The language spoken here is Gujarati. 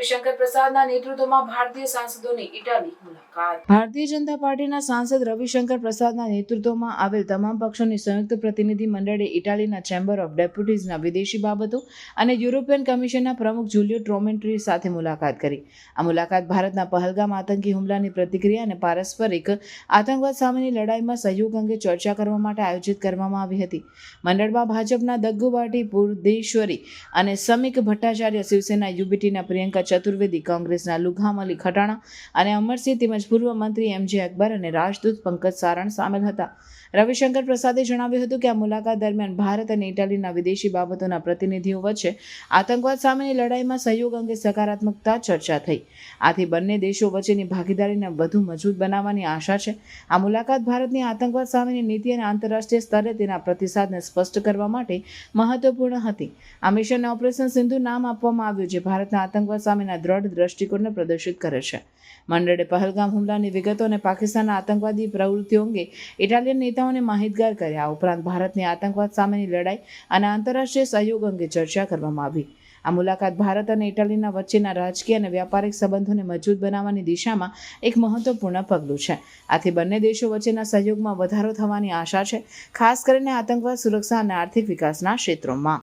રવિશંકર પ્રસાદના નેતૃત્વમાં ભારતીય સાંસદોની ઇટાલી મુલાકાત. ભારતીય જનતા પાર્ટીના સાંસદ રવિશંકર પ્રસાદના નેતૃત્વમાં આવેલ તમામ પક્ષોની સંયુક્ત પ્રતિનિધિ મંડળે ઇટાલીના ચેમ્બર ઓફ ડેપ્યુટીઝના વિદેશી બાબતો અને યુરોપિયન કમિશનના પ્રમુખ જુલિયો ટ્રોમેન્ટ્રી સાથે મુલાકાત કરી. આ મુલાકાત ભારતના પહલગામ આતંકી હુમલાની પ્રતિક્રિયા અને પારસ્પરિક આતંકવાદ સામેની લડાઈમાં સહયોગ અંગે ચર્ચા કરવા માટે આયોજિત કરવામાં આવી હતી. મંડળમાં ભાજપના દગ્ગુબાટી પુરદેશ્વરી અને સમીક ભટ્ટાચાર્ય શિવસેના યુબીટીના પ્રિયંકા ચતુર્વેદી કોંગ્રેસના લુઘામ અલી ખટાણા અને અમરસિંહ તેમજ પૂર્વ મંત્રી એમ અકબર અને રાજદૂત પંકજ સારણ સામેલ હતા. રવિશંકર પ્રસાદે જણાવ્યું હતું કે આ મુલાકાત દરમિયાન ભારત અને ઇટાલીના વિદેશી બાબતોના પ્રતિનિધિઓ વચ્ચે આતંકવાદ સામેની લડાઈમાં સહયોગ અંગે સકારાત્મકતા ચર્ચા થઈ. આથી બંને દેશો વચ્ચેની ભાગીદારીને વધુ મજબૂત બનાવવાની આશા છે. આ મુલાકાત ભારતની આતંકવાદ સામેની નીતિ અને આંતરરાષ્ટ્રીય સ્તરે તેના પ્રતિસાદને સ્પષ્ટ કરવા માટે મહત્વપૂર્ણ હતી. આ મિશનને ઓપરેશન સિંધુ નામ આપવામાં આવ્યું, જે ભારતના આતંકવાદ સામેના દ્રઢ દ્રષ્ટિકોણને પ્રદર્શિત કરે છે. મંડળે પહલગામ હુમલાની વિગતો અને પાકિસ્તાનના આતંકવાદી પ્રવૃત્તિઓ અંગે ઇટાલિયન નેતાઓને માહિતગાર કર્યા. ઉપરાંત ભારતની આતંકવાદ સામેની લડાઈ અને આંતરરાષ્ટ્રીય સહયોગ અંગે ચર્ચા કરવામાં આવી. આ મુલાકાત ભારત અને ઇટાલીના વચ્ચેના રાજકીય અને વ્યાપારિક સંબંધોને મજબૂત બનાવવાની દિશામાં એક મહત્વપૂર્ણ પગલું છે. આથી બંને દેશો વચ્ચેના સહયોગમાં વધારો થવાની આશા છે, ખાસ કરીને આતંકવાદ, સુરક્ષા અને આર્થિક વિકાસના ક્ષેત્રોમાં.